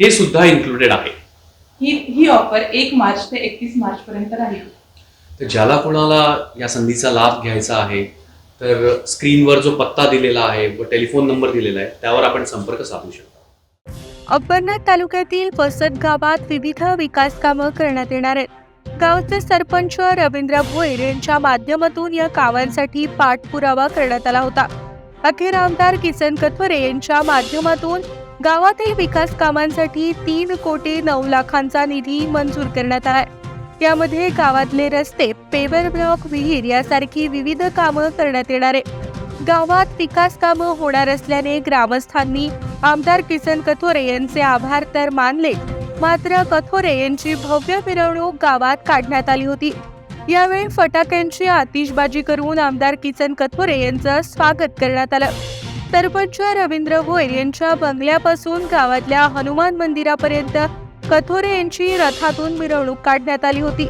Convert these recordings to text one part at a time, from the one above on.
हे सुद्धा इन्क्लुडेड आहे. ही ही ऑफर एक मार्च ते एकतीस मार्च पर्यंत राहील. तर ज्याला कोणाला या संधीचा लाभ घ्यायचा आहे तर स्क्रीनवर जो पत्ता दिलेला आहे व टेलिफोन नंबर दिलेला आहे त्यावर आपण संपर्क साधू शकता. अंबरनाथ तालुक्यातील वसत गावात विविध विकास कामं करण्यात येणार आहेत. गावचे सरपंच रवींद्र भोईर यांच्या माध्यमातून या कामांसाठी पाठपुरावा करण्यात आला होता. अखेर आमदार किसन कथवरे यांच्या माध्यमातून गावातील विकास कामांसाठी तीन कोटी नऊ लाखांचा निधी मंजूर करण्यात आला यामध्ये गावातले रस्ते पेवर ब्लॉक विहीर यासारखी विविध कामं करण्यात येणार. आहे गावात विकास कामं होणार असल्याने ग्रामस्थांनी आमदार किसन कथोरे यांचे आभार तर मानले मात्र कथोरे यांची भव्य मिरवणूक गावात काढण्यात आली होती. यावेळी फटाक्यांची आतिषबाजी करून आमदार किसन कथोरे यांचं स्वागत करण्यात आलं. सरपंच रवींद्र भोईर यांच्या बंगल्यापासून गावातल्या हनुमान मंदिरापर्यंत कथोरे यांची रथातून मिरवणूक काढण्यात आली होती.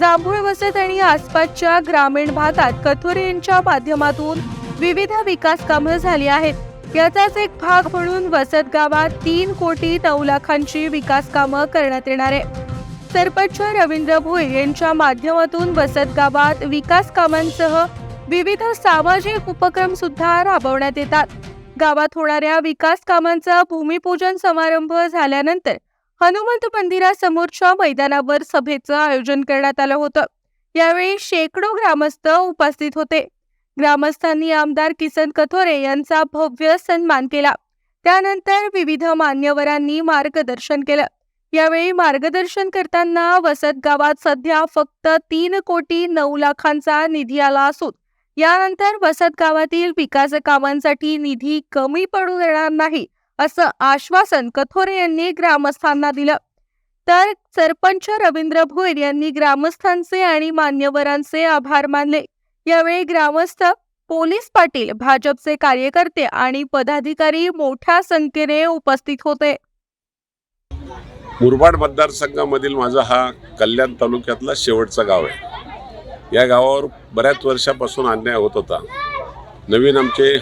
जांभूळ वसत आणि आसपासच्या ग्रामीण भागात कथोरे यांच्या माध्यमातून विविध विकास कामं झाली आहेत. याचाच एक भाग म्हणून वसत गावात तीन कोटी नऊ लाखांची विकास कामं करण्यात येणार आहे सरपंच रवींद्र भोईर यांच्या माध्यमातून वसत गावात विकास कामांसह विविध सामाजिक उपक्रम सुद्धा राबवण्यात येतात. गावात होणाऱ्या विकास कामांचा भूमिपूजन समारंभ झाल्यानंतर हनुमंत मंदिरासमोरच्या मैदानावर सभेचं आयोजन करण्यात आलं होतं. यावेळी शेकडो ग्रामस्थ उपस्थित होते. ग्रामस्थांनी आमदार किसन कथोरे यांचा भव्य सन्मान केला. त्यानंतर विविध मान्यवरांनी मार्गदर्शन केलं. यावेळी मार्गदर्शन करताना वसत गावात सध्या फक्त तीन कोटी नऊ लाखांचा निधी आला असून यानंतर वसत गावातील विकास कामांसाठी निधी कमी पडू देणार नाही असं आश्वासन कथोरे यांनी ग्रामस्थांना दिलं. तर सरपंच रवींद्र भोईर यांनी ग्रामस्थांचे आणि मान्यवरांचे आभार मानले. यावेळी ग्रामस्थ पोलीस पाटील भाजपचे कार्यकर्ते आणि पदाधिकारी मोठ्या संख्येने उपस्थित होते. मुरबाड मतदारसंघामधील माझा हा कल्याण तालुक्यातला शेवटचा गाव आहे. या गावावर बऱ्याच वर्षापासून अन्याय होत होता. नवीन आमचे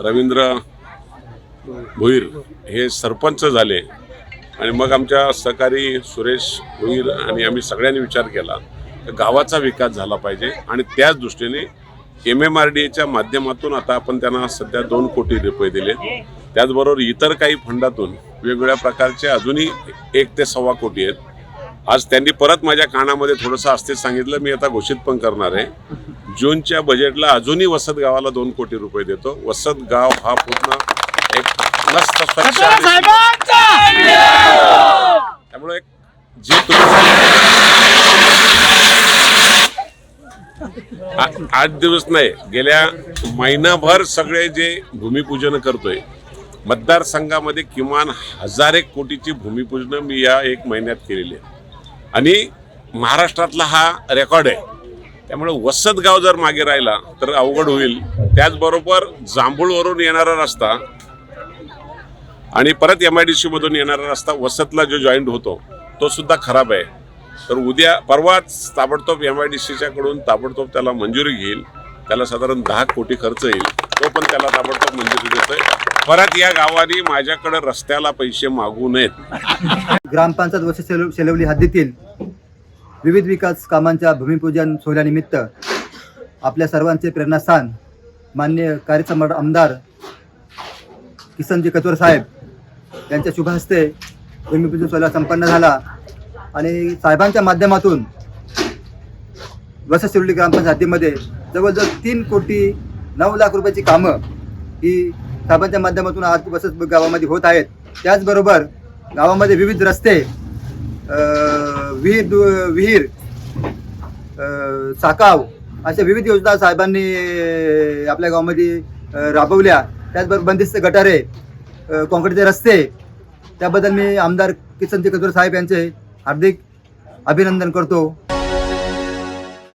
रवींद्र भोईर हे सरपंच झाले आणि मग आमच्या सहकारी सुरेश भोईर आणि आम्ही सगळ्यांनी विचार केला तर गावाचा विकास झाला पाहिजे आणि त्याच दृष्टीने एम एम आर डी एच्या माध्यमातून आता आपण त्यांना सध्या दोन कोटी रुपये दिले. त्याचबरोबर इतर काही फंडातून वेगवेगळ्या प्रकारचे अजूनही एक ते सव्वा कोटी आहेत. आज त्यांनी परत माझ्या कानामध्ये थोडंसं अस्थिर सांगितलं मी आता घोषित पण करणार आहे. जूनच्या बजेटला अजूनही वसत गावाला दोन कोटी रुपये देतो. वसत गाव हा पूर्ण एक मस्त त्यामुळे एक जे तुम्ही आठ दिवस नाही गेल्या महिनाभर सगळे जे भूमिपूजन करतोय मतदारसंघामध्ये किमान हजार एक कोटीची भूमिपूजन मी या एक महिन्यात केलेली आहे आणि महाराष्ट्रातला हा रेकॉर्ड आहे. त्यामुळे वसत गाव जर मागे राहिला तर अवघड होईल. त्याचबरोबर जांभूळवरून येणारा रस्ता आणि परत एम आय डी सी मधून येणारा रस्ता वसतला जो जॉईंट होतो तो सुद्धा खराब आहे. तर उद्या परवाच ताबडतोब एम आय डी सीच्या कडून ताबडतोब त्याला मंजुरी घेईल. त्याला साधारण दहा कोटी खर्च येईल. तो पण त्याला ताबडतोब मंजुरी देतोय. परत या गावाने माझ्याकडे रस्त्याला पैसे मागू नयेत. ग्रामपंचायत वर्ष सेलवली हद्दीतील विविध विकास कामांच्या भूमिपूजन सोहळ्यानिमित्त आपल्या सर्वांचे प्रेरणास्थान मान्य कार्यसम्राट आमदार किसनजी कचोर साहेब यांच्या शुभ हस्ते भूमिपूजन सोहळा संपन्न झाला. आणि साहेबांच्या माध्यमातून वसत ग्रामपंचायतीमध्ये जवळजवळ तीन कोटी नऊ लाख रुपयाची कामं ही साहेबांच्या माध्यमातून आज वसत गावामध्ये होत आहेत. त्याचबरोबर गावामध्ये विविध रस्ते विहीर दु- विहीर साकाव अशा विविध योजना साहेबांनी आपल्या गावामध्ये राबवल्या. त्याचबरोबर बंदिस्त गटारे काँक्रीटचे रस्ते त्याबद्दल मी आमदार किसन कजोर साहेब यांचे हार्दिक अभिनंदन करतो.